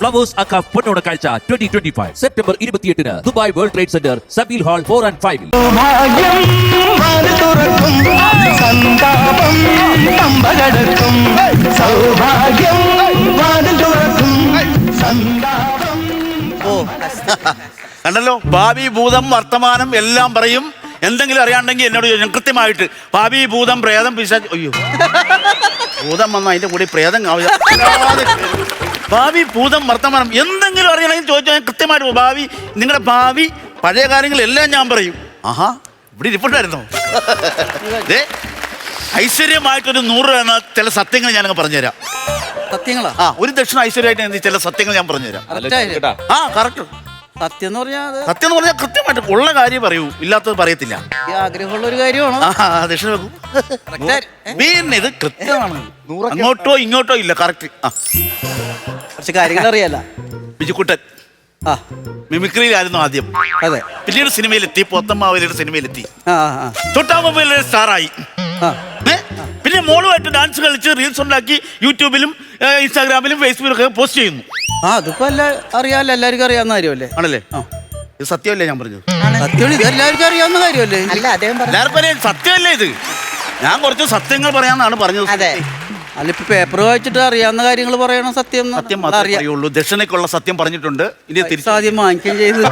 Flowers Akka Ponnona Kazhcha twenty twenty five September ഇരുപത്തിയെട്ടിന് Dubai World Trade Centre Zabeel hall four and ഫൈവിൽ കണ്ടല്ലോ? ഭാവി ഭൂതം വർത്തമാനം എല്ലാം പറയും. എന്തെങ്കിലും അറിയാണ്ടെങ്കിൽ എന്നോട് ചോദിച്ചു. കൃത്യമായിട്ട് ഭാവി ഭൂതം പ്രേതം പിശാ അയ്യോ. ഭൂതം വന്ന അതിന്റെ കൂടി പ്രേതം ആവില്ല. ഭാവി ഭൂതം വർത്തമാനം എന്തെങ്കിലും അറിയണമെങ്കിൽ ചോദിച്ചാൽ ഞാൻ കൃത്യമായിട്ട്. ഭാവി നിങ്ങളുടെ ഭാവി പഴയ കാര്യങ്ങളെല്ലാം ഞാൻ പറയും. ആഹാ ഇവിടെ ഇരിപ്പുണ്ടായിരുന്നോ ദേ, ഐശ്വര്യമായിട്ടൊരു നൂറ് രൂപ എന്ന ചില സത്യങ്ങൾ ഞാനങ്ങ് പറഞ്ഞുതരാം. സത്യങ്ങളാ? ആ ഒരു ദക്ഷിണ ഐശ്വര്യമായിട്ട് എന്ത് ചില സത്യങ്ങൾ ഞാൻ പറഞ്ഞുതരാം. ആ കറക്റ്റ് സത്യം എന്ന് പറഞ്ഞാൽ അത് സത്യം എന്ന് പറഞ്ഞാൽ കൃത്യമായിട്ട് ഉള്ള കാര്യം പറയൂ ഇല്ലാത്തത് പറയത്തില്ല. ആഗ്രഹമുള്ള ഒരു കാര്യമാണ്? ആ ദക്ഷിണ വെക്കൂ? പിന്നെ ഇത് കൃത്യമാണ്. അങ്ങോട്ടോ ഇങ്ങോട്ടോ ഇല്ല കറക്റ്റ് ആ. കുറച്ച് കാര്യങ്ങൾ അറിയാല. ബിജുക്കുട്ടൻ. ആ. മിമിക്രിയിലായിരുന്നു ആദ്യം. അതെ. പിന്നീട് സിനിമയിലെത്തി പോത്തമ്മാവലിയുടെ സിനിമയിലെത്തി. ആ സ്റ്റാറായി. ആ. ഏ? പിന്നെ മോളുമായിട്ട് ഡാൻസ് കളിച്ച് റീൽസ് ഉണ്ടാക്കി യൂട്യൂബിലും ഏ, ഇൻസ്റ്റാഗ്രാമിലും ഫേസ്ബുക്കിലും ഒക്കെ പോസ്റ്റ് ചെയ്യുന്നു. ആ അതിപ്പോ എല്ലാ അറിയാമല്ലോ എല്ലാവർക്കും അറിയാവുന്ന കാര്യമല്ലേ? ആണല്ലേ? ആ. ഇത് സത്യമല്ലേ ഞാൻ പറഞ്ഞു സത്യം ഇത് എല്ലാവർക്കും അറിയാവുന്ന കാര്യമല്ലേ? അല്ല അദ്ദേഹം പറഞ്ഞു എല്ലാവർക്കും അറിയാം. സത്യമല്ലേ ഇത്? ഞാൻ കുറച്ച് സത്യങ്ങൾ പറയാന്നാണ് പറഞ്ഞത്. അതെ. അല്ല ഇപ്പൊ പേപ്പർ വായിച്ചിട്ട് അറിയാവുന്ന കാര്യങ്ങൾ പറയണം സത്യം. സത്യം മാത്രമേ അറിയാം അറിയുള്ളൂ ദക്ഷിണയ്ക്കുള്ള സത്യം പറഞ്ഞിട്ടുണ്ട്. ഇനി തിരിച്ചു ആദ്യം വാങ്ങിക്കുകയും ചെയ്ത്.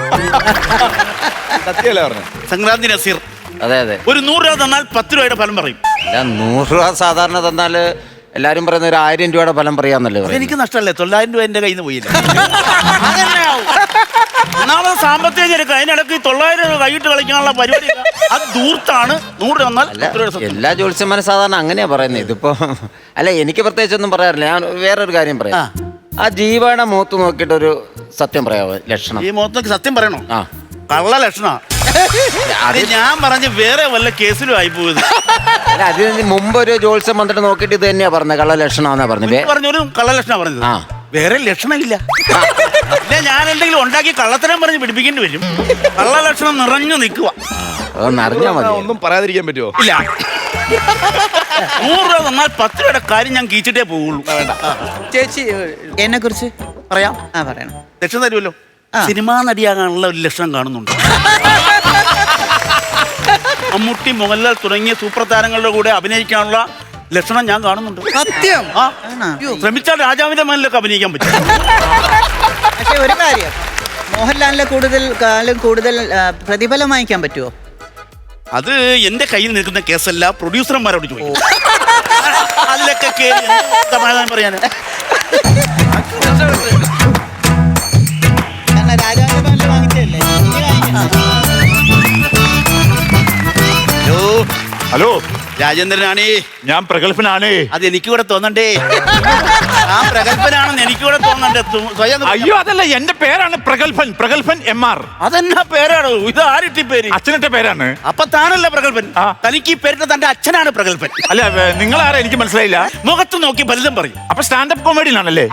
സത്യമല്ലേ പറഞ്ഞു സംക്രാന്തി നസീർ. അതെ അതെ. ഒരു നൂറ് രൂപ തന്നാൽ പത്ത് രൂപയുടെ ഫലം പറയും. അല്ല നൂറ് രൂപ സാധാരണ തന്നാൽ എല്ലാരും പറയുന്ന ഒരു ആയിരം രൂപയുടെ ഫലം പറയാന്നല്ലേ എനിക്ക് നഷ്ടമല്ലേ? തൊള്ളായിരം രൂപ എന്റെ കയ്യിൽ നിന്ന് പോയില്ല? ഒന്നാമത് സാമ്പത്തിക ചെരുക്ക് അതിനിടയ്ക്ക് ഈ തൊള്ളായിരം രൂപ കൈയിട്ട് കളിക്കാനുള്ള പരിപാടി ഇല്ല. അത് ദൂർത്താണ് നൂറ് തന്നാൽ അല്ല പത്ത് രൂപയുടെ സത്യം. എല്ലാ ജോത്സ്യന്മാരും സാധാരണ അങ്ങനെയാ പറയുന്നത്. ഇതിപ്പോ അല്ല എനിക്ക് പ്രത്യേകിച്ച് ഒന്നും പറയാറില്ല. ഞാൻ വേറൊരു കാര്യം പറയാം. ആ. ജീവയുടെ മുഖത്ത് നോക്കിയിട്ട് ഒരു സത്യം പറയാമോ ലക്ഷണം. ഈ മുഖത്തേക്ക് സത്യം പറയണോ? ആ. കള്ള ലക്ഷണ. അത് ഞാൻ പറഞ്ഞ് വേറെ വല്ല കേസിലും ആയി പോയത്. അല്ല അതിന് മുമ്പ് ഒരു ജോത്സ്യം വന്നിട്ട് നോക്കിയിട്ട് ഇത് തന്നെയാ പറഞ്ഞത്. കള്ള ലക്ഷണമെന്നാ പറഞ്ഞത്. വേ- പറഞ്ഞൊരു കള്ള ലക്ഷണ പറഞ്ഞത്. ആ. വേറെ ലക്ഷണമില്ല. ഇല്ല ഞാൻ എന്തെങ്കിലും ഉണ്ടാക്കി കള്ളത്തരം പറഞ്ഞ് പിടിപ്പിക്കേണ്ടി വരും. കള്ള ലക്ഷണം നിറഞ്ഞു നിൽക്കുക അറിഞ്ഞാ മതി. ഒന്നും പറയാതിരിക്കാൻ പറ്റുമോ ഇല്ല. നൂറ് രൂപ തന്നാൽ പത്ത് രൂപയുടെ കാര്യം ഞാൻ കീച്ചിട്ടേ പോവുള്ളൂ. ചേച്ചി എന്നെ കുറിച്ച് പറയാം? ആ പറയണം. ലക്ഷണം തരുമല്ലോ. സിനിമ നടിയാകാനുള്ള ഒരു ലക്ഷണം കാണുന്നുണ്ട്. മമ്മൂട്ടി മോഹൻലാൽ തുടങ്ങിയ സൂപ്പർ താരങ്ങളുടെ കൂടെ അഭിനയിക്കാനുള്ള ലക്ഷണം ഞാൻ കാണുന്നുണ്ട്. സത്യം? ശ്രമിച്ചാൽ രാജാവിന്റെ മനിലൊക്കെ അഭിനയിക്കാൻ പറ്റും. പക്ഷെ ഒരു കാര്യം. മോഹൻലാലിനെ കൂടുതൽ കാലം കൂടുതൽ ആ, പ്രതിഫലം വാങ്ങിക്കാൻ പറ്റുമോ അത് എന്റെ കയ്യിൽ നിൽക്കുന്ന കേസല്ല പ്രൊഡ്യൂസർമാരോട് ചോദിക്കും. അതിലൊക്കെ കേറി എന്ത് സമാധാനം പറയാന്. കാരണം രാജാവിന്റെ മകനിൽ വാങ്ങിച്ചതല്ലേ? ഇനി വാങ്ങിക്കണം. ഹലോ. ഹലോ. രാജേന്ദ്രനാണേ. ഞാൻ പ്രഗത്ഭനാണ്. അത് എനിക്ക് കൂടെ തോന്നണ്ടേ. ആ പ്രഗത്ഭനാണെന്ന് എനിക്ക് കൂടെ തോന്നണ്ടേ. തു- സ്വയം ഒന്ന് അയ്യോ അതല്ല എന്റെ പേരാണ് പ്രഗത്ഭൻ. പ്രഗത്ഭൻ എം ആർ. അതെന്നാ പേരാണ് ഇത് ആരിട്ടി പേര്? അച്ഛനിട്ട പേരാണ്. അപ്പൊ താനല്ല പ്രഗത്ഭൻ. ആ. തനിക്ക് ഈ പേരിട്ട തന്റെ അച്ഛനാണ് പ്രഗത്ഭൻ. അല്ല നിങ്ങളാരാ? എനിക്ക് മനസ്സിലായില്ല. മുഖത്ത് നോക്കി ഫലിതം പറയും. അപ്പൊ സ്റ്റാൻഡപ്പ് കോമഡിയിലാണല്ലേ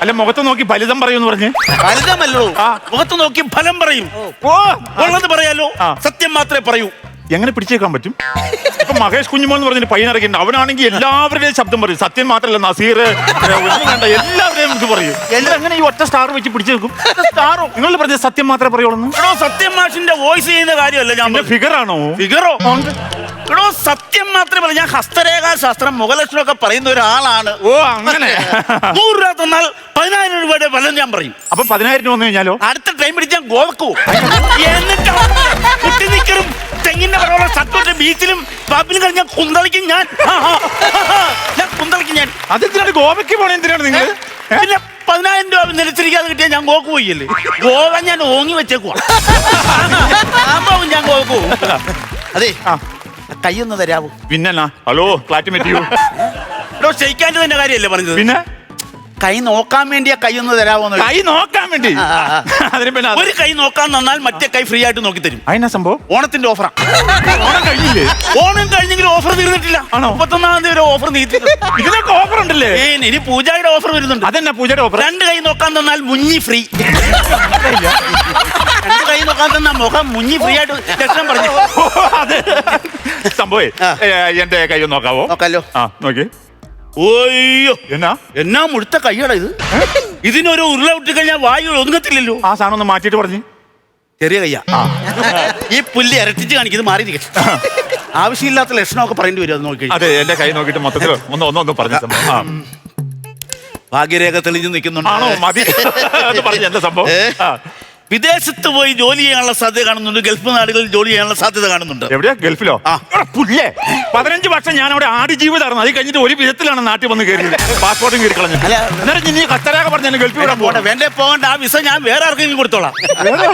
അല്ല മുഖത്ത് നോക്കി ഫലിതം പറയൂന്ന് പറഞ്ഞ്. ഫലിതമല്ലോ. ആ. മുഖത്ത് നോക്കി ഫലം പറയും. ഓ. ഉള്ളത് പറയാലോ. ആ. സത്യം മാത്രമേ പറയൂ. എങ്ങനെ പിടിച്ചേക്കാൻ പറ്റും? ഇപ്പൊ മഹേഷ് കുഞ്ഞുമോൻ എന്ന് പറഞ്ഞൊരു പയ്യൻ ഇറങ്ങിയിട്ടുണ്ട്. അവനാണെങ്കിൽ എല്ലാവരുടെയും ശബ്ദം പറയും. സത്യം മാത്രമല്ല നസീർ ഒന്നും വേണ്ട എല്ലാവരുടെയും ഇത് പറയും. എല്ലാം എങ്ങനെ ഈ ഒറ്റ സ്റ്റാർ വെച്ച് പിടിച്ചേക്കും സ്റ്റാറോ നിങ്ങൾ പറഞ്ഞ സത്യം മാത്രമേ പറയുള്ളൂ സത്യം മാഷിന്റെ വോയിസ് ചെയ്യുന്ന കാര്യമല്ല ഞാൻ ഫിഗറാണോ ഫിഗറോ എടോ സത്യം മാത്രമേ പറയൂ ഞാൻ ഹസ്തരേഖാ ശാസ്ത്രം മുഖലക്ഷണം ഒക്കെ പറയുന്ന ഒരാളാണ് ഓ അങ്ങനെ നൂറ് രൂപ തന്നാൽ പതിനായിരം രൂപയുടെ വല്ലതും ഞാൻ പറയും അപ്പൊ പതിനായിരം രൂപ വന്നു കഴിഞ്ഞാലോ അടുത്ത ട്രെയിൻ പിടിച്ച് ഞാൻ ഗോവക്ക് പോകും എന്നിട്ട് കുട്ടി നിക്കറും തെങ്ങിന്റെ പറയുള്ള ഷർട്ടോട്ട് ബീച്ചിലും പബ്ബിലും കഴിഞ്ഞ കുന്തളിക്കും ഞാൻ ഞാൻ കുന്തളിക്കും ഞാൻ അതെന്തിനാണ് ഗോവയ്ക്ക് പോണേ എന്തിനാണ് നിങ്ങൾ പിന്നെ പതിനായിരം രൂപ നിലച്ചിരിക്കാതെ കിട്ടിയ ഞാൻ ഗോക്ക് പോയില്ലേ ഗോവ ഞാൻ ഓങ്ങി വെച്ചേക്കുവാ ഞാൻ ഗോവക്ക് പോകും അതെ ആ. കൈയൊന്ന് തരാവൂ. പിന്നെ ഹലോ ഫ്ലാറ്റ് മെറ്റിയോ ഷെയ്ക്കാന്റെ തന്നെ കാര്യമല്ലേ പറഞ്ഞത്? പിന്നെ? കൈ നോക്കാൻ വേണ്ടിയാ കൈ ഒന്ന് തരാമോ കൈ നോക്കാൻ വേണ്ടി. അതിന് പിന്നെ അത്- ഒരു കൈ നോക്കാൻ തന്നാൽ മറ്റേ കൈ ഫ്രീ ആയിട്ട് നോക്കി തരും. അതിനാ സംഭവം? ഓണത്തിന്റെ ഓഫറാ. ഓണം കഴിഞ്ഞില്ലേ? ഓണം കഴിഞ്ഞെങ്കിലും ഓഫർ തീർന്നിട്ടില്ല. ആണോ? മുപ്പത്തൊന്നാം തീയതി വരെ ഓഫർ നീട്ടിട്ടുണ്ട് ഇതിനൊക്കെ ഓഫർ ഉണ്ടല്ലേ? ഇനി പൂജയുടെ ഓഫർ വരുന്നുണ്ട്. അതെന്നാ പൂജയുടെ ഓഫർ. രണ്ട് കൈ നോക്കാൻ തന്നാൽ മുഞ്ഞി ഫ്രീ. രണ്ട് കൈ നോക്കാൻ തന്നാൽ മുഖം മുഞ്ഞി ഫ്രീ ആയിട്ട് ലക്ഷണം പറഞ്ഞു. അതെ. സംഭവേ ആ. ഏ, എന്റെ കൈ ഒന്ന് നോക്കാവോ? നോക്കാലോ. ആ നോക്കി. ഓയ്യോ എന്നാ? എന്നാ മുഴുത്ത കയ്യടാ ഇത്? ഇതിനൊരു ഉരുള വിട്ടിക്കഴിഞ്ഞാൽ വായു ഒതുങ്ങത്തില്ലല്ലോ. ആ സാധനം ഒന്ന് മാറ്റിയിട്ട് പറഞ്ഞു. ചെറിയ കയ്യ. ഈ പുല്ല് ഇരട്ടിച്ച് കാണിക്കുന്നത് മാറി ഇരിക്കട്ടെ ആവശ്യമില്ലാത്ത ലക്ഷണമൊക്കെ പറയേണ്ടി വരും അത് നോക്കി അതെ എന്റെ കൈ നോക്കിയിട്ട് മൊത്തത്തിൽ ഒന്ന് ഒന്ന് ഒന്ന് പറഞ്ഞു. ഭാഗ്യരേഖ തെളിഞ്ഞു നിൽക്കുന്നുണ്ട്. ആണോ? മതി. പറഞ്ഞു എന്താ സംഭവം. വിദേശത്ത് പോയി ജോലി ചെയ്യാനുള്ള സാധ്യത കാണുന്നുണ്ട്. ഗൾഫ് നാടുകളിൽ ജോലി ചെയ്യാനുള്ള സാധ്യത കാണുന്നുണ്ട്. എവിടെയാ? ഗൾഫിലോ? ആ. പുല്ലേ? പതിനഞ്ച് വർഷം ഞാൻ അവിടെ ആട് ജീവിതമായിരുന്നു. അത് കഴിഞ്ഞിട്ട് ഒരു വിധത്തിലാണ് നാട്ടിൽ വന്ന് കയറിയത്. പാസ്പോർട്ടും കയറി കളഞ്ഞു. അല്ല, എന്നിട്ട് നീ കത്തരാക പറഞ്ഞ ഗൾഫിൽ വിടാൻ പോട്ടെ വേണ്ടേ പോകണ്ട ആ വിസ ഞാൻ വേറെ ആർക്കെങ്കിലും കൊടുത്തോളാം.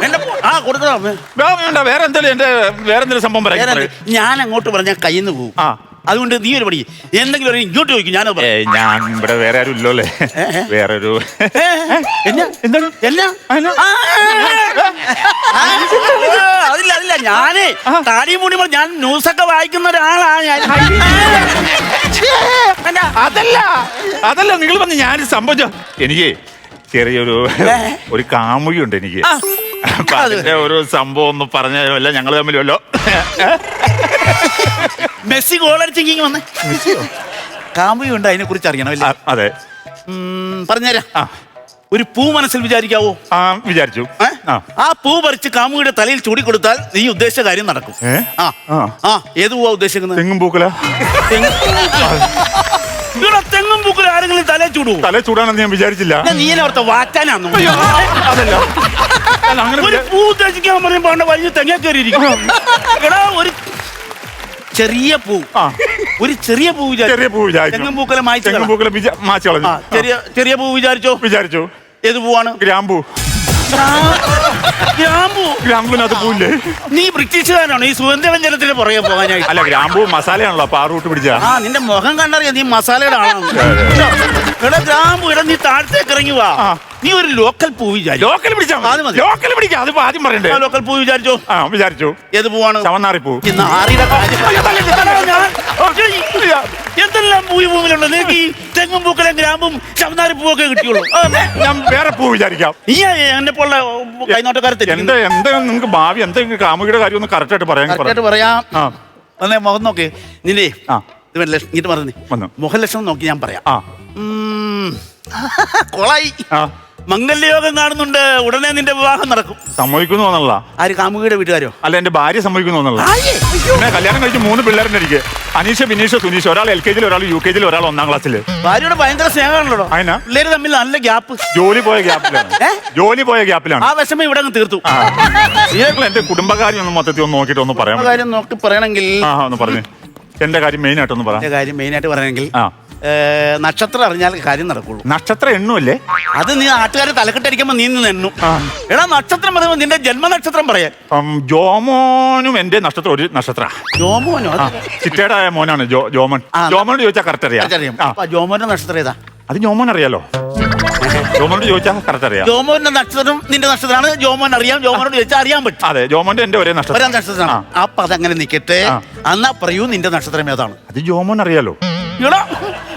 എന്റെ പോ- ആ കൊടുത്തോളാം വേണ്ട വേറെ എന്തെങ്കിലും എന്റെ വേറെ എന്തെങ്കിലും സംഭവം പറയാം. ഞാൻ അങ്ങോട്ട് പറഞ്ഞാൽ കയ്യിൽ നിന്ന് പോകും. ആ. അതുകൊണ്ട് നീ ഒരു പടി. എന്തെങ്കിലും ഒരു ഇങ്ങോട്ട് ചോദിക്കും ഞാൻ. ഏയ് ഞാൻ ഇവിടെ വേറെ ആരും ഇല്ലല്ലോ വേറെ ഒരു എന്നാ? എന്താണ്? എന്നാ? എന്നാ? ആ, ആ, അതില്ല അതില്ല. ഞാനേ താടി മൂടി പറഞ്ഞ് ഞാൻ ന്യൂസൊക്കെ വായിക്കുന്ന ഒരാളാ ഞാൻ. എന്നാ? അതല്ല. അതല്ല നിങ്ങൾ വന്ന് ഞാൻ സംഭവിച്ച എനിക്ക് ചെറിയൊരു ഒരു കാമുകിയുണ്ട് എനിക്ക്. ആ. അപ്പൊ അതിന്റെ ഒരു സംഭവം ഒന്ന് പറഞ്ഞല്ല ഞങ്ങൾ തമ്മിലല്ലോ മെസ്സി ഗോൾ അടിച്ചെങ്കിൽ വന്നേ. കാമ്പുണ്ട് അതിനെ കുറിച്ച് അറിയണമല്ലേ അതെ. പറഞ്ഞുതരാ. ആ. ഒരു പൂ മനസ്സിൽ വിചാരിക്കാവോ? ആ വിചാരിച്ചു. ആ. പൂ പറിച്ച് കാമുകിയുടെ തലയിൽ ചൂടി കൊടുത്താൽ നീ ഉദ്ദേശിച്ച കാര്യം നടക്കും. ആ. ആ. ഏത് പൂവാ ഉദ്ദേശിക്കുന്നത്? തെങ്ങും പൂക്കല തെങ്ങ്. പൂക്കല ആരെങ്കിലും തലയിൽ ചൂടുവോ? തല ചൂടാണെന്ന് ഞാൻ വിചാരിച്ചില്ല. നീ അവിടുത്തെ വാറ്റാനാന്നു അതല്ല. ഒരു പൂ ഉദ്ദേശിക്കാൻ പറയുമ്പോ അവിടെ വലിയ തെങ്ങ കയറിയിരിക്കും. എടാ ഒരു ചെറിയ പൂ. ഒരു ചെറിയ പൂ ചെറിയ പൂ വിചാരിച്ചു. തെങ്ങും പൂക്കലെ മായ്ച്ചു തെങ്ങും കളാം. പൂക്കല വിചാ- കളഞ്ഞു. ചെറിയ ചെറിയ പൂ വിചാരിച്ചോ? വിചാരിച്ചു. ഏത് പൂവാണ്? ഗ്രാമ്പൂ. ഗ്രാമ്പൂ. ഗ്രാമ്പൂനകത്ത് പൂല്ലേ നീ ബ്രിട്ടീഷുകാരാണോ ഈ സുഗന്ധവ്യഞ്ജനത്തിന് പുറകെ പോകാനായിട്ട് അല്ല ഗ്രാമ്പൂ മസാലയാണല്ലോ പാറൂട്ട് പിടിച്ച. ആ നിന്റെ മുഖം കണ്ടറിയാം നീ മസാലയുടെ ആളാണ് എടാ ഗ്രാമ്പു എടാ നീ താഴത്തേക്ക് ഇറങ്ങി വാ. നീ ഒരു ലോക്കൽ പൂ വിചാരിച്ചു. ലോക്കൽ പിടിച്ചാ അത് മതി. ലോക്കൽ പിടിക്കാം. അതിപ്പോ ആദ്യം പറയണ്ടേ? ലോക്കൽ പൂ വിചാരിച്ചോ? ആ വിചാരിച്ചു. ഏത് പൂവാണ്? ചവന്നാറി പൂ. ഇന്ന്. ഞാൻ- എന്തെല്ലാം പൂ ഭൂമിയിലുണ്ട്? നിനക്ക് ഈ തെങ്ങും പൂക്കലും ഗ്രാമ്പും ചവന്നാറി പൂവൊക്കെ കിട്ടിയുള്ളൂ. ഞാൻ വേറെ പൂ വിചാരിക്കാം. നീ എന്നെ പോലെ കൈനോട്ടക്കാരെ എന്താ എന്താ നിങ്ങൾക്ക് ഭാവി എന്താ നിങ്ങൾക്ക് കാമുകിയുടെ കാര്യം ഒന്ന് കറക്റ്റ് ആയിട്ട് പറയാൻ പറ. കറക്റ്റായിട്ട് പറയാം. മുഖം നോക്കി. നിന്റെ. ഇത് വല്ല ഇത് പറഞ്ഞു. മുഖലക്ഷണം നോക്കി ഞാൻ പറയാം. കൊളായി. ആ. മംഗല്യയോഗം കാണുന്നുണ്ട്. ഉടനെ നിന്റെ വിവാഹം നടക്കും. സമ്മതിക്കുന്നു ആര് കാമുകിയുടെ വീട്ടുകാരോ? അല്ല എന്റെ ഭാര്യ സമ്മതിക്കുന്നു ആയേ. പിന്നെ കല്യാണം കഴിച്ച് മൂന്ന് പിള്ളേരുടെ എനിക്ക്. അനീഷ ബിനീഷ സുനീഷ്. ഒരാൾ എൽ കെ ജിയിൽ ഒരാൾ യു കെ ജിയിൽ ഒരാൾ ഒന്നാം ക്ലാസ്സിൽ ഭാര്യയോട് ഭയങ്കര സ്നേഹമാണല്ലോ. അതിനാ? പിള്ളേര് തമ്മിൽ നല്ല ഗ്യാപ്പ്. ജോലി പോയ ഗ്യാപ്പിലാണ്? ജോലി പോയ ഗ്യാപ്പിലാണ്. ആ വിഷമം ഇവിടെ അങ്ങ് തീർത്തു. എന്റെ കുടുംബകാര്യം ഒന്ന് മൊത്തത്തിൽ ഒന്ന് നോക്കിയിട്ട് ഒന്ന് പറയാം കാര്യം നോക്കി പറയണമെങ്കിൽ ആ ഒന്ന് പറഞ്ഞു. എന്റെ കാര്യം മെയിൻ ആയിട്ടൊന്ന് ഒന്ന് പറയാം കാര്യം മെയിൻ ആയിട്ട് പറയണമെങ്കിൽ ആ. നക്ഷത്രം അറിഞ്ഞാൽ കാര്യം നടക്കുള്ളൂ. നക്ഷത്രം എണ്ണുമല്ലേ അത് നീ നാട്ടുകാരെ തലക്കെട്ടടിക്കുമ്പോ നീ നിന്ന് എണ്ണു. എടാ നക്ഷത്രം പറയുമ്പോ നിന്റെ ജന്മനക്ഷത്രം പറയാൻ. ജോമോനും എന്റെ നക്ഷത്രം ഒരു നക്ഷത്ര. ജോമോനോ? ചിറ്റയുടെ മോനാണ് ജോമൻ. ജോമോൻ ജോമനോട് ചോദിച്ചാൽ കറക്റ്റ് അറിയാം ജോമോന്റെ നക്ഷത്രം ഏതാ? അത് ജോമോൻ അറിയാലോ. ജോമോനോട് ചോദിച്ചാൽ കറക്റ്റ് അറിയാം ജോമോന്റെ നക്ഷത്രം നിന്റെ നക്ഷത്രമാണ് ജോമോൻ അറിയാം ജോമോനോട് ചോദിച്ചാൽ അറിയാൻ പറ്റും. അതെ ജോമോന്റെ എന്റെ ഒരേ നക്ഷത്രം. നക്ഷത്രമാണ്. അപ്പൊ അതങ്ങനെ നിക്കട്ടെ. അന്നാ എന്നാ പറയൂ നിന്റെ നക്ഷത്രം ഏതാണ്. അത് ജോമോൻ അറിയാലോ. എടാ.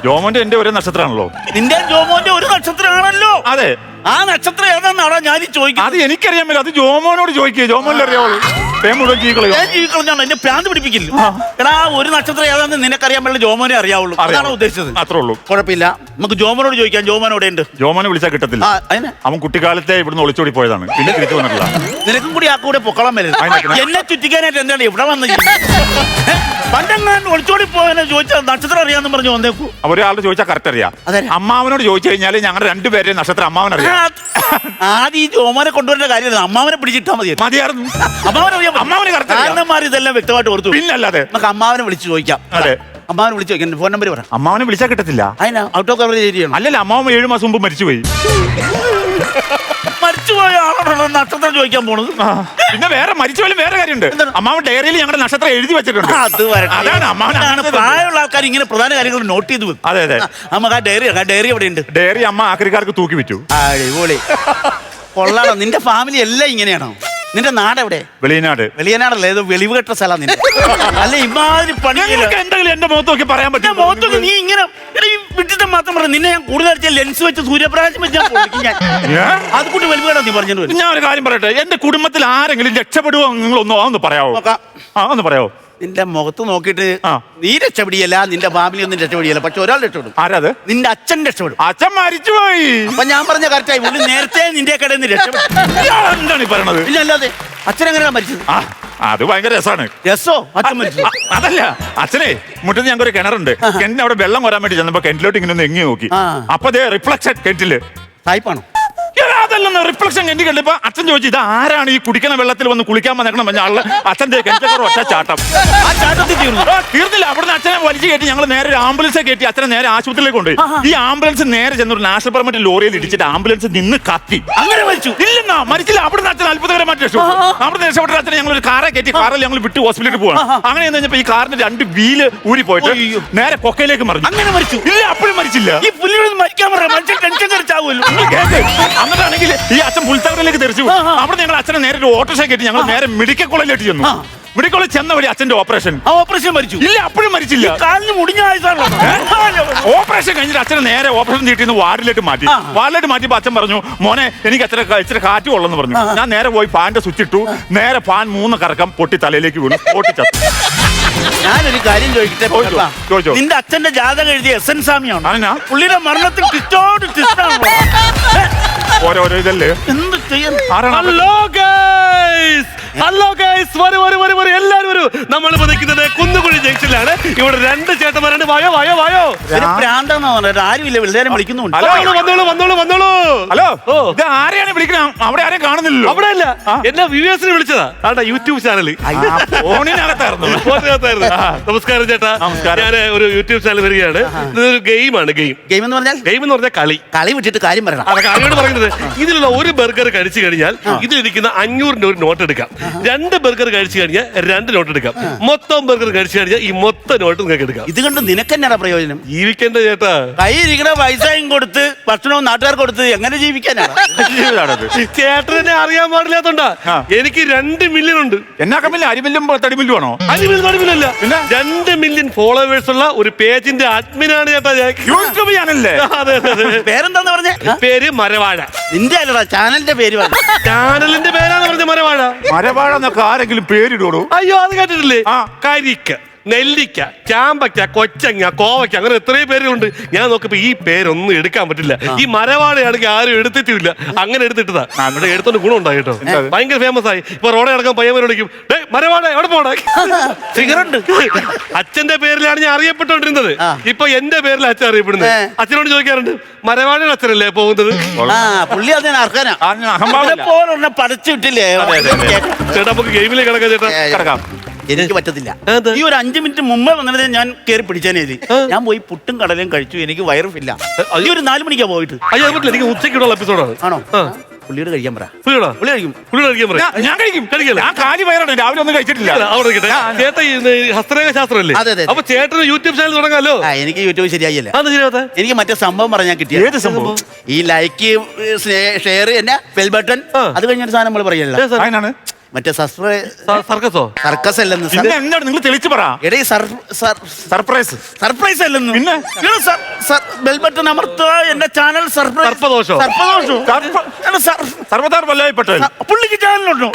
ജോമോന്റെ എന്റെ ഒരേ നക്ഷത്രമാണല്ലോ. നിന്റെ ജോമോന്റെ ഒരു നക്ഷത്രമാണല്ലോ. അതെ. ആ നക്ഷത്രം ഏതാണെന്നാടാ ഞാൻ ചോദിക്കുന്നത്. അത് എനിക്കറിയാൻ പറ്റില്ല അത് ജോമോനോട് ചോദിക്കുക ജോമോനിൽ അറിയാവുള്ളൂ പേ മുഴുവൻ ഞാൻ ജീവിക്കണം എന്നെ പ്രാന്ത് പിടിപ്പിക്കില്ല. എടാ ഒരു നക്ഷത്രം ഏതാണെന്ന് നിനക്കറിയാൻ പറ്റില്ല. ജോമോനെ അറിയാവുള്ളൂ. അതാണ് ഉദ്ദേശിച്ചത്. അത്രേ ഉള്ളൂ കുഴപ്പമില്ല. നമുക്ക് ജോമോനോട് ചോദിക്കാം. ജോമോൻ എവിടെ ഉണ്ട് ജോമോനെ വിളിച്ചാൽ കിട്ടത്തില്ല. അവൻ കുട്ടിക്കാലത്തെ ഇവിടുന്ന് ഒളിച്ചോടി പോയതാണ്. പിന്നെ തിരിച്ചു വന്നിട്ടില്ല. നിനക്കും കൂടി ആ കൂടെ പൊക്കളം വരും അതിനൊക്കെ- എന്നെ ചുറ്റിക്കാനായിട്ട് എന്താണ് ഇവിടെ വന്ന് ഒളിച്ചോടി ചോദിച്ചാൽ നക്ഷത്രം അറിയാന്ന് പറഞ്ഞു വന്നേക്കൂ ഒരാളോട് ചോദിച്ചാൽ കറക്റ്റ് അറിയാം. അതെ. അമ്മാവനോട് ചോദിച്ചു കഴിഞ്ഞാൽ ഞങ്ങളുടെ രണ്ടുപേരെ നക്ഷത്രം അമ്മാവൻ അറിയാം. ആദ്യം ഈ ജോമോനെ കൊണ്ടുവരേണ്ട കാര്യമില്ല അമ്മാവനെ പിടിച്ചിട്ടാ മതി. മതിയായിരുന്നു. അമ്മാവന് correct അറിയാം. കാരണന്മാർ ഇതെല്ലാം വ്യക്തമായിട്ട് ഓർത്തു പിന്നല്ലാതെ. നമുക്ക് അമ്മാവനെ വിളിച്ചു ചോദിക്കാം. അതെ. അമ്മാവനെ വിളിച്ചു ചോദിക്കാം. ഫോൺ നമ്പർ പറ. അമ്മാവനെ വിളിച്ചാൽ കിട്ടത്തില്ല. അതിനാ ഔട്ട് ഓഫ് കവറേജ് ഏരിയ അല്ലല്ല അമ്മാവൻ ഏഴു മാസം മുമ്പ് മരിച്ചുപോയി. മരിച്ചുപോയ ആളോടാണ് നക്ഷത്രം ചോദിക്കാൻ പോണത്? പിന്നെ വേറെ മരിച്ചുപോയാലും വേറെ കാര്യമുണ്ട്? അമ്മാവൻ ഡയറിയിൽ ഞങ്ങളുടെ നക്ഷത്രം എഴുതി വെച്ചിട്ടുണ്ട്. അത് വരട്ടെ. അതാണ് അമ്മാവനാണ് അതാണ് പ്രായമുള്ള ആൾക്കാർ ഇങ്ങനെ പ്രധാന കാര്യങ്ങൾ നോട്ട് ചെയ്ത് വെക്കും. അതെ അതെ. നമുക്ക് ആ ഡയറി ആ ഡയറി എവിടെ ഉണ്ട് ഡയറി അമ്മ ആക്രിക്കാർക്ക് തൂക്കി വിറ്റു. അടിപൊളി. കൊള്ളാണോ നിന്റെ ഫാമിലി എല്ലാം ഇങ്ങനെയാണോ? നിന്റെ നാട് എവിടെ വെളിയനാട്. വെളിയനാടല്ലേ ഏതോ വെളിവുകെട്ട സ്ഥലം നിന്റെ. അല്ല ഇമാതിരി പണി നിങ്ങൾക്ക് എന്തെങ്കിലും എന്റെ മുഖത്ത് നോക്കി പറയാൻ പറ്റും മുഖത്തൊക്കെ നീ ഇങ്ങനെ വിട്ടിട്ട് മാത്രം പറഞ്ഞു നിന്നെ ഞാൻ കൂടുതൽ ലെൻസ് വെച്ച് സൂര്യപ്രകാശം വെച്ച് ഞാൻ? അത് കൂട്ടി വലിവ് നീ പറഞ്ഞു ഞാൻ ഒരു കാര്യം പറയട്ടെ. എന്റെ കുടുംബത്തിൽ ആരെങ്കിലും രക്ഷപ്പെടുവോ? നിങ്ങൾ ഒന്ന് ഒന്ന് പറയാവോ. ആ ഒന്ന് പറയാവോ? നിന്റെ മുഖത്ത് നോക്കിയിട്ട് ആ. നീ രക്ഷപ്പെടിയല്ല നിന്റെ ഫാമിലി ഒന്നും രക്ഷപ്പെടിയല്ല പക്ഷെ ഒരാൾ രക്ഷപ്പെടും. ആരാത്? നിന്റെ അച്ഛൻ രക്ഷപ്പെടും. അച്ഛൻ മരിച്ചുപോയി. അപ്പൊ ഞാൻ പറഞ്ഞ കറക്റ്റായി പുള്ളി നേരത്തെ നിന്റെ കടയിൽ നിന്ന് രക്ഷപ്പെടും. ഇയാൾ എന്താണ് ഈ പറയണത്? പിന്നെ അല്ലാതെ അച്ഛൻ എങ്ങനെയാ മരിച്ചത്? ആ അത് ഭയങ്കര രസമാണ്. രസോ? അച്ഛൻ മരിച്ചു അ- അതല്ല. അച്ഛനെ മുറ്റത്ത് ഞങ്ങൾ ഒരു കിണറുണ്ട്. കിണറ്റിന് അവിടെ വെള്ളം വരാൻ വേണ്ടി ചെന്നപ്പോ കെന്റിലോട്ട് ഇങ്ങനെ ഒന്ന് എങ്ങി നോക്കി. ആ. അപ്പൊ അതേ റിഫ്ലക്ഷൻ കെന്റിൽ സായിപ്പാണോ അതല്ലെന്ന് റിഫ്ലക്ഷൻ എന്റെ കണ്ടിപ്പോ അച്ഛൻ ചോദിച്ചു ഇത് ആരാണ് ഈ കുടിക്കുന്ന വെള്ളത്തിൽ വന്ന് കുളിക്കാൻ വന്നേക്കണം പറഞ്ഞ ആൾ? കിണറ്റൊക്കെ ഒറ്റ ചാട്ടം. ആ ചാട്ടത്തിൽ തീർന്നു. തീർന്നില്ല. അവിടുന്ന് അച്ഛനെ വലിച്ചു കയറ്റി ഞങ്ങൾ നേരെ ഒരു ആംബുലൻസ് കയറ്റി അച്ഛനെ നേരെ ആശുപത്രിയിലേക്ക് കൊണ്ടുപോയി. ഈ ആംബുലൻസ് നേരെ ചെന്നൊരു നാഷണൽ പെർമിറ്റ് ലോറിയിൽ ഇടിച്ചിട്ട് ആംബുലൻസ് നിന്ന് കത്തി. അങ്ങനെ മരിച്ചു? ഇല്ലെന്നാ മരിച്ചില്ല. അവിടുന്ന് അച്ഛൻ അത്ഭുതകരമായിട്ട് രക്ഷപ്പെട്ടു. അവിടുന്ന് രക്ഷപ്പെട്ട അച്ഛനെ ഞങ്ങൾ ഒരു കാറെ കയറ്റി കാറിൽ ഞങ്ങൾ വിട്ട് ഹോസ്പിറ്റലിൽ പോവാണ്. അങ്ങനെ എന്ന് കഴിഞ്ഞപ്പോ ഈ കാറിന്റെ രണ്ട് വീൽ ഊരി പോയിട്ട് നേരെ കൊക്കയിലേക്ക് മറിഞ്ഞു. അങ്ങനെ മരിച്ചു? ഇല്ല അപ്പോഴും മരിച്ചില്ല. ഈ പുള്ളിയോട് മരിക്കാൻ പറയാം മനുഷ്യൻ ടെൻഷൻ കേൾക്ക്. എന്നിട്ടാണെങ്കിൽ ഈ അച്ഛൻ പുൽത്തകറിലേക്ക് തിരിച്ചു. അവിടെ ഞങ്ങൾ അച്ഛനെ നേരെ ഒരു ഷേക്ക് കയറ്റി ഞങ്ങൾ നേരെ മെഡിക്കൽ കോളേജിലേക്ക് ചെന്നു. മെഡിക്കൽ കോളേജ് ചെന്ന വഴി അച്ഛന്റെ ഓപ്പറേഷൻ ആ ഓപ്പറേഷൻ മരിച്ചു. ഇല്ല അപ്പോഴും മരിച്ചില്ല. കാലിന് മുടിഞ്ഞ ആയുസാണല്ലോ. ഓപ്പറേഷൻ കഴിഞ്ഞിട്ട് അച്ഛനെ നേരെ ഓപ്പറേഷൻ തീട്ടിന്ന് വാർഡിലേക്ക് മാറ്റി. വാർഡിലേക്ക് മാറ്റിയപ്പോ അച്ഛൻ പറഞ്ഞു മോനെ എനിക്ക് അച്ഛനെ ഇച്ചിരി കാറ്റ് കൊള്ളെന്ന് പറഞ്ഞു. ഞാൻ നേരെ പോയി ഫാന്റെ സ്വിച്ച് ഇട്ടു. നേരെ ഫാൻ മൂന്ന് കറക്കം പൊട്ടി തലയിലേക്ക് വീണു. പൊട്ടി ഞാനൊരു കാര്യം ചോദിക്കട്ടെ ചോദിച്ചോ, നിന്റെ അച്ഛന്റെ ജാതകം എഴുതിയ എസ് എൻ സ്വാമിയാണ്? പുള്ളിയുടെ മരണത്തിൽ ഓരോരോ ഇതല്ലേ? എന്ത് ചെയ്യാൻ ആരാണ് ഹലോ ഗൈസ് ഹലോ ഗൈസ് വരൂ വരൂ വരൂ വരൂ. എല്ലാവരും വരൂ. നമ്മൾ നിൽക്കുന്നത് കുന്നുകുഴി ജംഗ്ഷനിലാണ്. ഇവിടെ രണ്ട് ചേട്ടന്മാരുണ്ട്. വായോ വായോ വായോ. ഒരു പ്രാന്താന്ന് പറഞ്ഞത്. ആരുമില്ല പിള്ളേരെ വിളിക്കുന്നുണ്ട്. ഹലോ. വന്നോളൂ വന്നോളൂ വന്നോളൂ വന്നോളൂ. ഹലോ ഓ. ഇത് ആരെയാണ് അവിടെ ആരെയും കാണുന്നില്ലല്ലോ. അവിടെ അല്ല. എന്നെ വിവേസിനെ വിളിച്ചതാ. ആണ്ടാ യൂട്യൂബ് ചാനൽ ഫോണിനകത്തായിരുന്നു. നമസ്കാരം ചേട്ടാ. നമസ്കാരം. ഞാൻ ഒരു യൂട്യൂബ് ചാനൽ വരികയാണ്. ഇതൊരു ഗെയിമാണ് ഗെയിം ഗെയിം എന്ന് പറഞ്ഞാൽ? ഗെയിം എന്ന് പറഞ്ഞാൽ കളി. കളി വിട്ടിട്ട് കാര്യം പറയണം. പറയുന്നത് ഇതിലുള്ള ഒരു ബർഗർ കഴിച്ചു കഴിഞ്ഞാൽ ഇതിലിരിക്കുന്ന അഞ്ഞൂറിന്റെ ഒരു നോട്ട് എടുക്കാം. രണ്ട് ബർഗർ കഴിച്ചു കഴിഞ്ഞാൽ രണ്ട് നോട്ട് എടുക്കാം. മൊത്തം ബർഗർ കഴിച്ചു കഴിഞ്ഞാൽ ഈ മൊത്തം നോട്ട് നിങ്ങൾക്ക് എടുക്കാം. ഇത് കണ്ട് നിനക്ക് തന്നെയാണ് പ്രയോജനം? ജീവിക്കേണ്ട ചേട്ടാ. കയ്യിരിക്കണ പൈസയും കൊടുത്ത് ഭക്ഷണവും നാട്ടുകാർക്ക് കൊടുത്ത് എങ്ങനെ ജീവിക്കാനാണ്. ചേട്ടനെ അറിയാൻ പാടില്ലാത്തോണ്ടാ. എനിക്ക് രണ്ട് മില്യൺ ഉണ്ട്. എന്നാ കമ്മില്ല അരിമില്ലും തടിമില്ലും ആണോ? അരിമില്ലും നടുമില്ലല്ല പിന്നെ? രണ്ട് മില്യൺ ഫോളോവേഴ്സ് ഉള്ള ഒരു പേജിന്റെ അഡ്മിനാണ് ചേട്ടാ ഞാൻ. യൂട്യൂബ് ചാനലല്ലേ അതെ അതെ അതെ. പേരെന്താന്ന് പറഞ്ഞേ? പേര് മരവാഴ. നിന്റെ അല്ലടാ ചാനലിന്റെ പേര് ചാനലിന്റെ പേരാണ് പറഞ്ഞ മരവാഴ. മരവാഴ എന്നൊക്കെ ആരെങ്കിലും പേരിടോളൂ അയ്യോ അത് കേട്ടിട്ടില്ലേ? ആ. കരിക്ക. നെല്ലിക്ക ചാമ്പക്ക കൊച്ചങ്ങ കോവയ്ക്ക അങ്ങനെ എത്രയും പേരുണ്ട്. ഞാൻ നോക്കിയപ്പോ ഈ പേരൊന്നും എടുക്കാൻ പറ്റില്ല. ഈ മരവാളയാണെങ്കിൽ ആരും എടുത്തിട്ടില്ല. അങ്ങനെ എടുത്തിട്ടതാ. ഇവിടെ എടുത്തോണ്ട് ഗുണം ഉണ്ടായി കേട്ടോ ഭയങ്കര ഫേമസ് ആയി. ഇപ്പൊ റോഡെ നടക്കാൻ പയ്യന്മാർ വിളിക്കും ഡേ എവിടെ പോണേ? സിഗരറ്റ് അച്ഛന്റെ പേരിലാണ് ഞാൻ അറിയപ്പെട്ടോണ്ടിരുന്നത്. ഇപ്പൊ എന്റെ പേരിൽ അച്ഛൻ അറിയപ്പെടുന്നത്. അച്ഛനോട് ചോദിക്കാറുണ്ട് മരവാഴയുടെ അച്ഛനല്ലേ പോകുന്നത്? ആ പുള്ളി അതിന് അർഹനാ. ചേട്ടാ നമുക്ക് ഗെയിമിലേക്ക് കിടക്കാം ചേട്ടാ. കിടക്കാം. എനിക്ക് പറ്റത്തില്ല? ഈ ഒരു അഞ്ചു മിനിറ്റ് മുമ്പേ വന്നത് ഞാൻ കയറി പിടിച്ചേനെ ഇത്. ഞാൻ പോയി പുട്ടും കടലയും കഴിച്ചു എനിക്ക് വയറുപ്പില്ല ഈ ഒരു നാല് മണിക്കാ പോയിട്ട്. അയ്യോ അത് പറ്റില്ല എനിക്ക് ഉച്ചയ്ക്കുള്ള എപ്പിസോഡാണ് ആണോ. ആ. പുള്ളിയോട് കഴിക്കാൻ പറ. പുള്ളിയോടാ? പുള്ളി കഴിക്കും. പുള്ളിയോട് കഴിക്കാൻ പറയാം. ഞാൻ- കഴിക്കും. കഴിക്കല്ലേ? ഞാൻ കാലി വയറാണ് രാവിലെ ഒന്നും കഴിച്ചിട്ടില്ല. അല്ല, അവിടെ ഈ ഹസ്തരേഖ ശാസ്ത്രമല്ലേ അതെ, അതെ, അതെ. അപ്പൊ ചേട്ടന് യൂട്യൂബ് ചാനൽ തുടങ്ങാലോ? ആ എനിക്ക് യൂട്യൂബ് ശരിയായില്ല. അത് ശരിയാത്ത എനിക്ക് മറ്റേ സംഭവം പറഞ്ഞാൽ കിട്ടിയ ഏത് സംഭവം? ഈ ലൈക്ക് ഷെയർ എന്നാ ബെൽ ബട്ടൺ ആ. അത് കഴിഞ്ഞൊരു സാധനം നമ്മൾ പറയല്ലോ അതിനാണ് മറ്റേ സബ്സ്ക്രൈ സർക്കസോ? സർക്കസ് അല്ലെന്ന് പിന്നെ എന്താണ്? നിങ്ങൾ തെളിച്ച് പറ. എടീ സർ- സർ- സർപ്രൈസ്. സർപ്രൈസ് അല്ലെന്ന് പിന്നെ? എടാ, സർ- സർ- ബെൽ ബട്ടൺ അമർത്തുക എന്റെ ചാനൽ സർപ്രൈസ് സർപ്പദോഷോ? സർപ്പദോഷോ. സർപ്പ- എടാ, സർ- സർവതാർ വല്ലഭായ് പട്ടേൽ സ- പുള്ളിക്ക് ചാനലുണ്ടോ?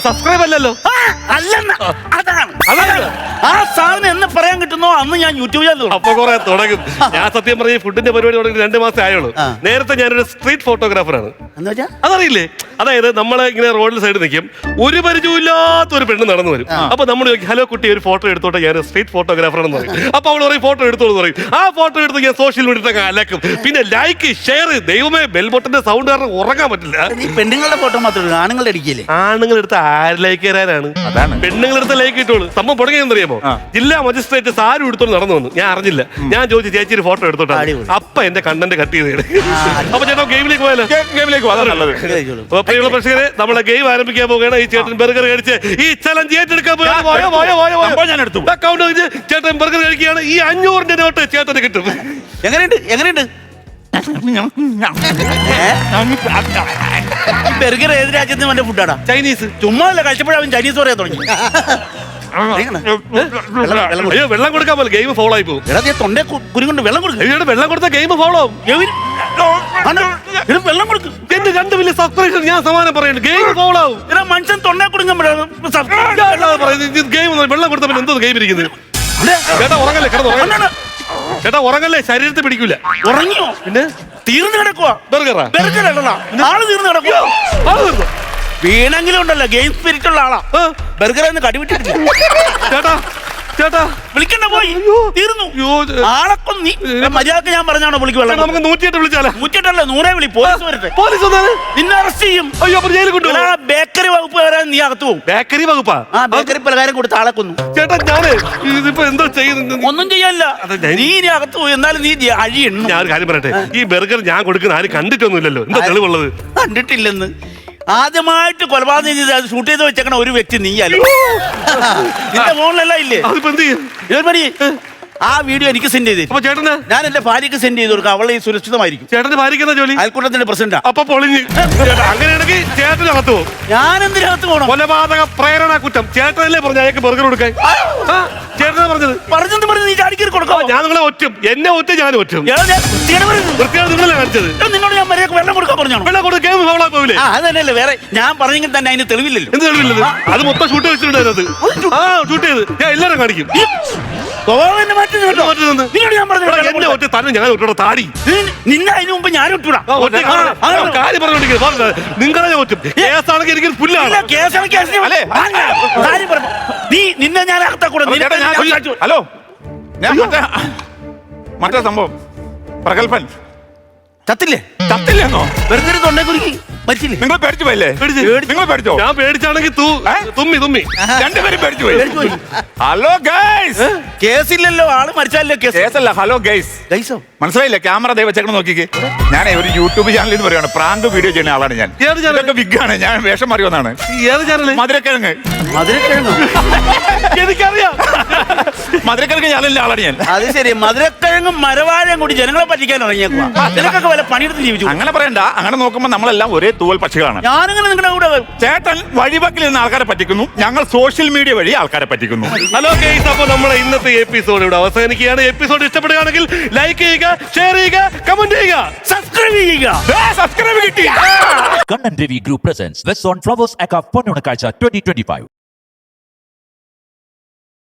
സബ്സ്ക്രൈബ് അല്ലല്ലോ. ആ, അല്ലെന്ന്. അതാണ്. അതല്ല. ആ സാധനം എന്ന് പറയാൻ കിട്ടുന്നോ? അന്ന് ഞാൻ യൂട്യൂബ് ചാനൽ തുടങ്ങും അപ്പൊ കുറെ തുടങ്ങും. ഞാൻ സത്യം പറഞ്ഞ ഫുഡിന്റെ പരിപാടി തുടങ്ങി രണ്ട് മാസം ആയുള്ളൂ. നേരത്തെ ഞാനൊരു സ്ട്രീറ്റ് ഫോട്ടോഗ്രാഫറാണ് എന്ന് വെച്ചാ? അതറിയില്ലേ? അതായത് നമ്മൾ ഇങ്ങനെ റോഡിൽ സൈഡിൽ നിൽക്കും ഒരു പരിചയമില്ലാത്ത ഒരു പെണ്ണ് നടന്നു വരും. അപ്പൊ നമ്മൾ ചോദിക്കും ഹലോ കുട്ടി ഒരു ഫോട്ടോ എടുത്തോട്ടെ? ഞാൻ സ്ട്രീറ്റ് ഫോട്ടോഗ്രാഫർ എന്ന് പറയും. അപ്പൊ അവൾ പറയും ഫോട്ടോ എടുത്തോളൂ പറയും. ആ ഫോട്ടോ എടുത്ത് ഞാൻ സോഷ്യൽ മീഡിയ അലക്കും. പിന്നെ ലൈക്ക് ഷെയർ ദൈവമേ ബെൽബട്ടന്റെ സൗണ്ട് കാരണം ഉറങ്ങാൻ പറ്റില്ല. ഈ പെണ്ണുങ്ങളുടെ ഫോട്ടോ മാത്രമേ ഉള്ളൂ ആണുങ്ങളുടെ അടിക്കില്ലേ ആണുങ്ങൾ എടുത്ത് ആര് ലൈക്ക് തരാനാണ്? അതാണ്. പെണ്ണുങ്ങൾ എടുത്ത് ലൈക്ക് ഇട്ടോളൂ. സംഭവം തുടങ്ങിയെന്ന് അറിയാമോ ആ. ജില്ലാ മജിസ്ട്രേറ്റ് സാരി എടുത്തോണ്ട് നടന്നു വന്നു. ഞാൻ അറിഞ്ഞില്ല. ഞാൻ ചോദിച്ചു ചേച്ചി ഒരു ഫോട്ടോ എടുത്തോട്ടെ? അപ്പ എന്റെ കണ്ടന്റ് കട്ട് ചെയ്ത് അപ്പൊ ചേട്ടാ ഗെയിമിലേക്ക് പോയാലോ? ഗെയിം- ഗെയിമിലേക്ക് അപ്പൊ പ്രിയമുള്ള പ്രേക്ഷകരെ നമ്മളെ ഗെയിം ആരംഭിക്കാൻ പോവുകയാണ്. ഈ ചേട്ടൻ ബർഗർ കഴിച്ച് ഈ ചലഞ്ച് ഏറ്റെടുക്കാൻ. അക്കൗണ്ട് ചേട്ടൻ ബർഗർ കഴിക്കുകയാണ്. ഈ അഞ്ഞൂറിന്റെ നോട്ട് ചേട്ടന് കിട്ടും. എങ്ങനെയുണ്ട്? എങ്ങനെയുണ്ട്? ബർഗർ ഏത് രാജ്യത്തിന് വേണ്ട ഫുഡാടാ ചൈനീസ് ചുമ്മാ അല്ല കഴിച്ചപ്പോഴവൻ ചൈനീസ് പറയാൻ തുടങ്ങി. അയ്യോ വെള്ളം കൊടുക്കാൻ പോലെ ഗെയിം ഫോളോ ആയി പോകും. എടാ നീ തൊണ്ടേ വെള്ളം കൊടുക്കും. വെള്ളം കൊടുത്ത ഗെയിം ഫോളോ ആവും. വെള്ളം കൊടുക്കും. എന്റെ രണ്ട് വലിയ സബ്സ്ക്രൈബർ ഞാൻ സമാനം പറയുന്നു. ഗെയിം ഫോളോ ആവും. എടാ മനുഷ്യൻ തൊണ്ടേ കുടുങ്ങുമ്പോഴാണ് ഗെയിം വെള്ളം കൊടുത്ത പിന്നെ എന്തോ ഗെയിം ഇരിക്കുന്നത്? ചേട്ടാ ഉറങ്ങല്ലേ? കിടന്ന് ഉറങ്ങല്ലേ? ചേട്ടാ ഉറങ്ങല്ലേ? ശരീരത്തിൽ പിടിക്കൂല. ഉറങ്ങിയോ? പിന്നെ? തീർന്നു കിടക്കുവാ. ബർഗറാ ഇടണ ആൾ തീർന്നു കിടക്കുവാ. ആൾ തീർന്നോ? വീണെങ്കിലും ഉണ്ടല്ലോ ഗെയിം സ്പിരിറ്റ് ഉള്ള ആളാ. ബർഗർ എന്ന് കടിവിട്ടിട്ടില്ല ചേട്ടാ ചേട്ടാ. വിളിക്കണ്ട പോയി. തീർന്നു. അയ്യോ, നീ മര്യാദയ്ക്ക് ഞാൻ പറഞ്ഞാണോ വിളിക്ക് ചേട്ടാ, വെള്ളം നമുക്ക് നൂറ്റിയെട്ട് വിളിച്ചാലേ? നൂറ്റിട്ടല്ല നൂറേ വിളി. പോലീസ് വരട്ടെ. പോലീസ് നിന്നെ അറസ്റ്റ് ചെയ്യും. അയ്യോ അപ്പൊ ജയിലിൽ കൊണ്ടുപോകും. ബേക്കറി വകുപ്പ് വരാൻ നീ അകത്തു പോകും. ബേക്കറി വകുപ്പാ? ആ ബേക്കറി പലകാരം കൊടുത്ത് ആളെ കൊന്നു. ചേട്ടാ ഞാൻ ഇതിപ്പോ എന്തോ ചെയ്യുന്നു ഒന്നും ചെയ്യാനില്ല നീ ഇനി അകത്തു പോയി എന്നാലും നീ അഴിയുണ്ട് ഞാൻ ഒരു കാര്യം പറയട്ടെ. ഈ ബർഗർ ഞാൻ കൊടുക്കുന്ന ആരും കണ്ടിട്ടൊന്നുമില്ലല്ലോ. എന്താ തെളിവുള്ളത്? കണ്ടിട്ടില്ലെന്ന്. ആദ്യമായിട്ട് കൊലപാതകം ചെയ്ത് ഷൂട്ട് ചെയ്ത് വെച്ചേക്കണ ഒരു വ്യക്തി നീയല്ലോ. നിന്റെ ഫോണിലല്ല ഇല്ലേ? അതിപ്പോ എന്ത് ചെയ്യും? ഇതൊരു പണി ആ വീഡിയോ എനിക്ക് സെൻഡ് ചെയ്തേ. അപ്പൊ ചേട്ടന്? ഞാൻ എന്റെ ഭാര്യക്ക് സെൻഡ് ചെയ്ത് കൊടുക്കാം. അവളെ സുരക്ഷിതമായിരിക്കും. ചേട്ടന് ഭാര്യക്കുന്ന ജോലി? അയൽക്കൂട്ടത്തിന്റെ പ്രസിഡന്റാ. അപ്പൊ പൊളിഞ്ഞ്. ചേട്ടാ അങ്ങനെയാണെങ്കിൽ ചേട്ടനകത്ത് പോകും. ഞാൻ എന്തിനകത്ത് പോകണം കൊലപാതക പ്രേരണ കുറ്റം. ചേട്ടനല്ലേ പറഞ്ഞു അയാൾക്ക് ബർഗർ കൊടുക്കാൻ. ആ, ചേട്ടനാ പറഞ്ഞത്? പറഞ്ഞത്? പറഞ്ഞ് നീ ചാടിക്കറി കൊടുക്കാം? ഞാൻ നിങ്ങളെ ഒറ്റും. എന്നെ ഒറ്റ ഞാൻ ഒറ്റും പറയുന്നു. വൃത്തിയാണ് നിങ്ങളെ കാണിച്ചത്? ഞാൻ മര്യാദയ്ക്ക് വെള്ളം കൊടുക്കാൻ പറഞ്ഞാണോ വെള്ളം കൊടുക്കാൻ അവളാ പോവില്ലേ? ആ അത് തന്നെയല്ലേ വേറെ. ഞാൻ പറഞ്ഞെങ്കിൽ തന്നെ അതിന് തെളിവില്ലല്ലോ. എന്ത് തെളിവില്ലല്ലോ അത് മൊത്തം ഷൂട്ട് വെച്ചിട്ടുണ്ട് അതിനകത്ത്. ആ ഷൂട്ട് ചെയ്ത്. ഞാൻ എല്ലാവരും കാണിക്കും. സ്വഭാവം എന്നെ മാറ്റി എന്താ കേട്ടോ. മാറ്റുന്നത്? നിന്നോട് ഞാൻ പറഞ്ഞു എടാ, വെള്ളം എന്നെ കൊടുക്കാൻ. ഒറ്റ തന്നെ ഞാൻ ഒറ്റ താടി നീ- നിന്നെ അതിന് മുമ്പ് ഞാൻ ഇട്ടൂടാ ആ, ഒറ്റ ആ, ആ, അങ്ങനെ. കാര്യം പറഞ്ഞോണ്ടിരിക്കുന്നത് നിങ്ങളെ ഞാൻ ഒറ്റും കേസാണെങ്കിൽ എനിക്ക് ഇല്ല, പുല്ലാണ് കേസാണ് കേസിന് അല്ലേ? വാങ്ങ. കാര്യം പറ. നീ നിന്നെ ഞാൻ അകത്താ അപ്പൊ ചേട്ടാ, ഞാൻ- ഹലോ ഞാൻ മറ്റേ മറ്റേ സംഭവം പ്രഗത്ഭൻ ചത്തില്ലേ ചത്തില്ലെന്നോ വെറുതെ തൊണ്ടേ കുരുക്കി മരിച്ചില്ലേ നിങ്ങൾ പേടിച്ചു പോയല്ലേ? നിങ്ങൾ പേടിച്ചോ? ഞാൻ പേടിച്ചാണെങ്കിൽ തൂ തുമ്മി തുമ്മി. രണ്ടുപേരും പേടിച്ചു പോയി. ഹലോ ഗൈസ് കേസില്ലല്ലോ. ആൾ മരിച്ചാലല്ലോ കേസ്? കേസല്ല. ഹലോ ഗൈസ് ഗൈസോ. മനസ്സിലായില്ല? ക്യാമറ ദൈവ വെച്ചേക്കണം നോക്കിക്കേ. ഞാൻ ഒരു യൂട്യൂബ് ചാനലിൽ നിന്ന് പറയുകയാണ് പ്രാന്ത് വീഡിയോ ചെയ്യുന്ന ആളാണ് ഞാൻ? ഇതൊക്കെ വിഗാണ് ഞാൻ വേഷം അറിയുന്നതാണ് ഏത് ചാനൽ മധുരക്കിഴങ്ങ്. മധുരക്കിഴങ്ങോ? എനിക്കറിയാം. മധുരക്കിഴങ്ങ് ചാനലിലെ ആളാണ് ഞാൻ. അത് ശരി. മധുരക്കിഴങ്ങും മരവാഴയും കൂടി ജനങ്ങളെ പറ്റിക്കാൻ ഇറങ്ങിയേക്കുവാ. അതിനൊക്കെ വല്ല പണിയെടുത്ത് ജീവിച്ചു? അങ്ങനെ പറയണ്ട. അങ്ങനെ നോക്കുമ്പോൾ നമ്മളെല്ലാം ഒരേ തൂവൽ പക്ഷികളാണ്. ഞാനിങ്ങനെ നിങ്ങളുടെ കൂടെ ചേട്ടൻ വഴിവക്കിൽ നിന്ന് ആൾക്കാരെ പറ്റിക്കുന്നു. ഞങ്ങൾ സോഷ്യൽ മീഡിയ വഴി ആൾക്കാരെ പറ്റിക്കുന്നു. ഹലോ ഗൈസ് അപ്പോൾ നമ്മുടെ ഇന്നത്തെ എപ്പിസോഡ് ഇവിടെ അവസാനിക്കുകയാണ്. എപ്പിസോഡ് ഇഷ്ടപ്പെടുകയാണെങ്കിൽ ലൈക്ക് ചെയ്യുക ഷെയർ ചെയ്യുക കമന്റ് ചെയ്യുക. സബ്സ്ക്രൈബ് ചെയ്യുക. സബ്സ്ക്രൈബ് കിട്ടി. Group presence best on Flowers Akka പൊന്നുണക്കാഴ്ച twenty twenty 2025.